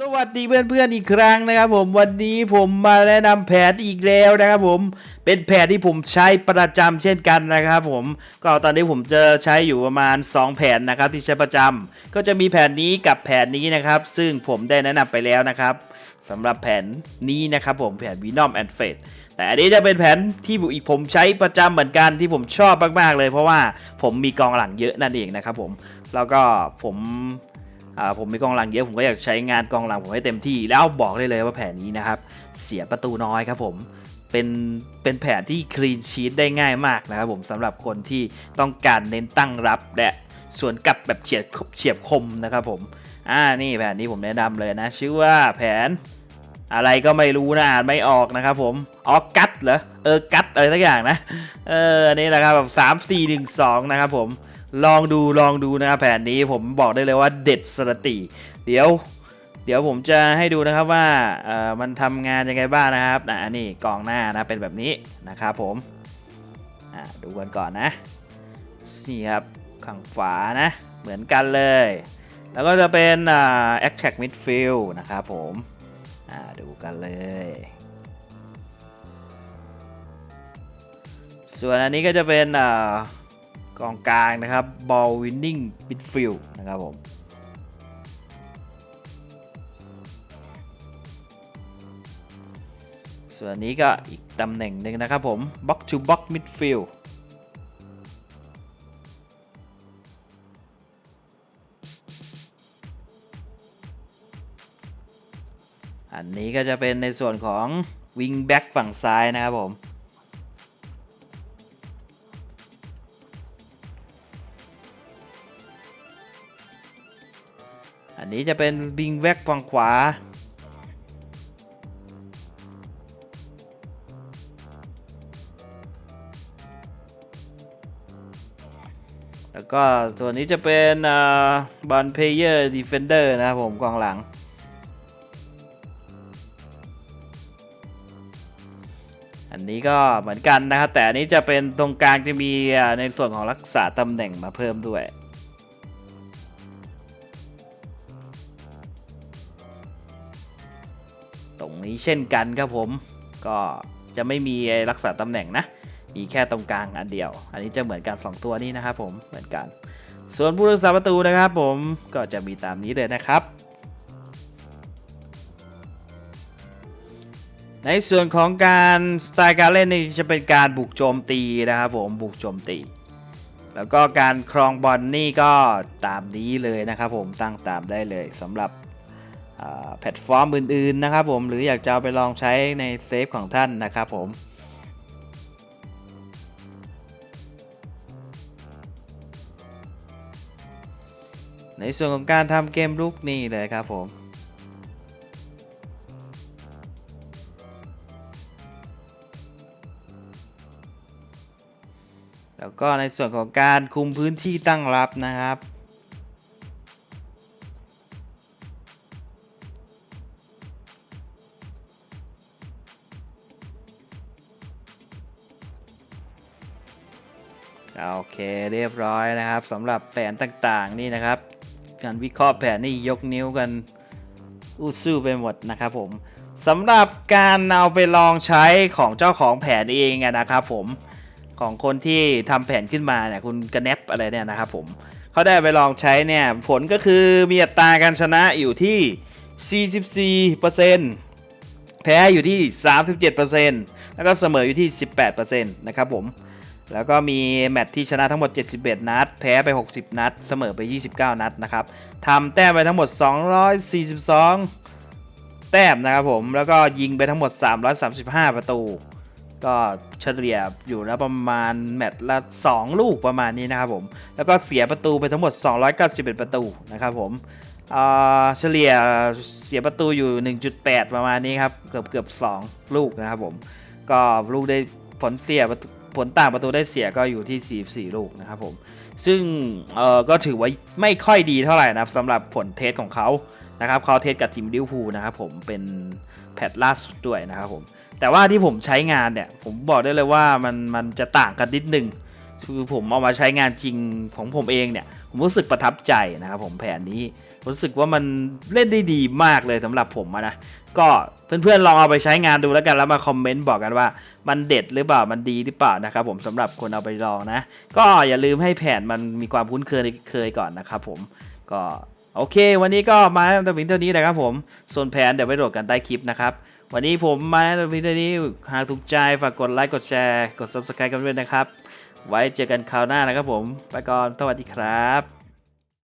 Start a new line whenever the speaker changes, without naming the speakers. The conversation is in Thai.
สวัสดีเพื่อนๆอีกครั้งนะครับผมวันนี้ผมมาแนะนำแผนอีกแล้วนะครับผมเป็นแผนที่ผมใช้ประจำเช่นกันนะครับผมก็ตอนนี้ผมจะใช้อยู่ประมาณ 2 แผนนะครับที่ใช้ประจำก็จะมีแผนนี้กับแผนนี้นะครับ ซึ่งผมได้แนะนำไปแล้วนะครับสำหรับแผนนี้นะครับผมแผน Venom and Fate แต่อันนี้จะเป็นแผนที่อีกผมใช้ประจำเหมือนกันที่ผมชอบมากๆเลย เพราะว่าผมมีกองหลังเยอะนั่นเองนะครับผมแล้วก็ผม ผมมีกองหลังเยอะผมก็อยากใช้งานกองหลังผมให้เต็มที่ แล้วบอกได้เลยว่าแผนนี้นะครับ เสียประตูน้อยครับผมเป็นเป็นแผนที่คลีนชีตได้ง่ายมากนะครับผมสำหรับคนที่ต้องการเน้นตั้งรับและสวนกลับแบบเฉียบเฉียบคมนะครับผมอ่านี่แผนนี้ผมแนะนำเลยนะ ชื่อว่าแผนอะไรก็ไม่รู้นะอ่านไม่ออกนะครับผมออกัตเหรอเออกัตอะไรสักอย่างนะเออนนี้แหละครับแบบสามสี่หนึ่งสองนะครับผม ลองดูลองดูนะครับแผนนี้ผมบอกได้เลยว่าเด็ดสติ เดี๋ยว เดี๋ยวผมจะให้ดูนะครับว่าเออมันทำงานยังไงบ้างนะครับนะอันนี้กองหน้านะเป็นแบบนี้นะครับผมอ่าดูกันก่อนนะนี่ครับข้างฝานะเหมือนกันเลย แล้วก็จะเป็นอ่า attack midfield นะครับผมอ่าดูกันเลย ส่วนอันนี้ก็จะเป็นอ่า กองกลางนะครับ ball winning midfield นะครับผมส่วนนี้ก็อีกตำแหน่งหนึ่งนะครับผม box to box midfield อันนี้ก็จะเป็นในส่วนของ wing back ฝั่งซ้ายนะครับผม อันนี้จะเป็น wing back ฝั่งขวา แล้วก็ส่วนนี้จะเป็นบอลเพเยอร์ดีเฟนเดอร์นะครับผมกองหลัง อันนี้ก็เหมือนกันนะครับ แต่อันนี้จะเป็นตรงกลางจะมีในส่วนของรักษาตำแหน่งมาเพิ่มด้วย นี้เช่นกันครับผม ก็จะไม่มีรักษาตำแหน่งนะ มีแค่ตรงกลางอันเดียว อันนี้จะเหมือนกัน 2 ตัวนี้นะครับผม เหมือนกัน ส่วนผู้รักษาประตูนะครับผม ก็จะมีตามนี้เลยนะครับ ในส่วนของการสไตล์การเล่นนี่จะเป็นการบุกโจมตีนะครับผม บุกโจมตีแล้วก็การครองบอลนี่ก็ตามนี้เลยนะครับผมตั้งตามได้เลยสำหรับ แพลตฟอร์มอื่นๆนะครับผมหรืออยากจะเอาไปลองใช้ในเซฟของท่านนะครับผมในส่วนของการทำเกมลุกนี่เลยครับผม แล้วก็ในส่วนของการคุมพื้นที่ตั้งรับนะครับ โอเคเรียบร้อยนะครับสำหรับแผนต่างๆนี่นะครับ การวิเคราะห์แผนนี่ยกนิ้วกันอู้สู้ไปหมดนะครับผมสำหรับการเอาไปลองใช้ของเจ้าของแผนเองนะครับผมของคนที่ทำแผนขึ้นมาเนี่ยคุณกระแนบอะไรเนี่ยนะครับผมเขาได้ไปลองใช้เนี่ยผลก็คือมีอัตราการชนะอยู่ที่ 44%แพ้อยู่ที่ 37%แล้วก็เสมออยู่ที่ 18%นะครับผม แล้วก็มีแมตช์ที่ชนะทั้งหมด 71 นัด แพ้ไป 60 นัด เสมอไป 29 นัดนะครับทำแต้มไปทั้งหมด 242 แต้มนะครับผมแล้วก็ยิงไปทั้งหมด 335 ประตู ก็เฉลี่ยอยู่แล้วประมาณแมตช์ละ 2 ลูกประมาณนี้นะครับผมแล้วก็เสียประตูไปทั้งหมด 291 ประตูนะครับผมเฉลี่ยเสียประตูอยู่ 1.8 ประมาณนี้ครับ เกือบเกือบ2ลูกนะครับผม ก็ลูกได้ผลเสียประตู ผลต่างประตูได้เสียก็อยู่ที่ 44 ลูกนะครับผม ซึ่งเอ่อก็ถือว่าไม่ค่อยดีเท่าไหร่นะครับสำหรับผลเทสของเขานะครับเขาเทสกับทีมลิวพูนะครับผมเป็นแพทล่าสุดด้วยนะครับผม แต่ว่าที่ผมใช้งานเนี่ย ผมบอกได้เลยว่ามันมันจะต่างกันนิดนึงคือผมเอามาใช้งานจริงของผมเองเนี่ย ผมรู้สึกประทับใจนะครับผมแผนนี้รู้สึกว่ามันเล่นได้ดีมากเลยสำหรับผมนะก็เพื่อนๆลองเอาไปใช้งานดูแล้วกันแล้วมาคอมเมนต์บอกกันว่า มันเด็ดหรือเปล่ามันดีหรือเปล่านะครับผมสำหรับคนเอาไปลองนะ ก็อย่าลืมให้แผนมันมีความคุ้นเคยเคยก่อนนะครับผมก็โอเค วันนี้ก็มาแต่เพียงเท่านี้นะครับผมส่วนแผนเดี๋ยวไปโหลดกันใต้คลิปนะครับวันนี้ผมมาแต่เพียงเท่านี้หากถูกใจฝากกดไลค์กดแชร์กด subscribe กันด้วยนะครับ ไว้เจอกันคราวหน้านะครับผม ไปก่อน สวัสดีครับ